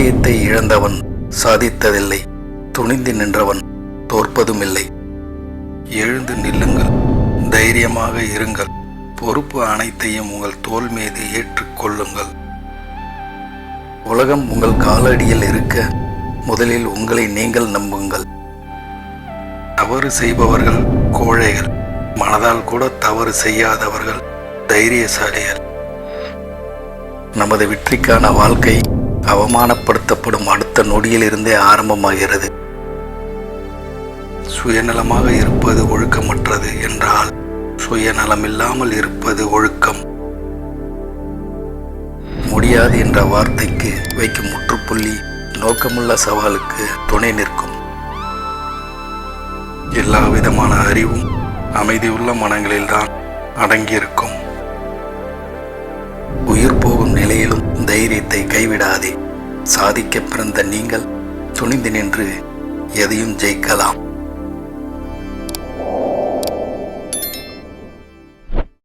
தைரியத்தை இழந்தவன் சாதித்ததில்லை. துணிந்து நின்றவன் தோற்பதும் இல்லை எழுந்து நில்லுங்கள். தைரியமாக இருங்கள். பொறுப்பு அனைத்தையும் உங்கள் தோல் மீது ஏற்றுக்கொள்ளுங்கள் உலகம் உங்கள் காலடியில் இருக்க முதலில் உங்களை நீங்கள் நம்புங்கள். தவறு செய்பவர்கள் கோழைகள். மனதால் கூட தவறு செய்யாதவர்கள் தைரியசாலிகள். நமது வெற்றிக்கான வாழ்க்கை அவமானப்படுத்தப்படும் அடுத்த நொடியிலிருந்தே ஆரம்பமாகிறது. சுயநலமாக இருப்பது ஒழுக்கமற்றது என்றால் சுயநலமில்லாமல் இருப்பது ஒழுக்கம். முடியாது என்ற வார்த்தைக்கு வைக்கும் முற்றுப்புள்ளி நோக்கமுள்ள சவாலுக்கு துணை நிற்கும். எல்லா விதமான அறிவும் அமைதியுள்ள மனங்களில்தான் அடங்கியிருக்கும். தைரியத்தை கைவிடாதே. சாதிக்க பிறந்த நீங்கள் துணிந்து நின்று எதையும் ஜெயிக்கலாம்.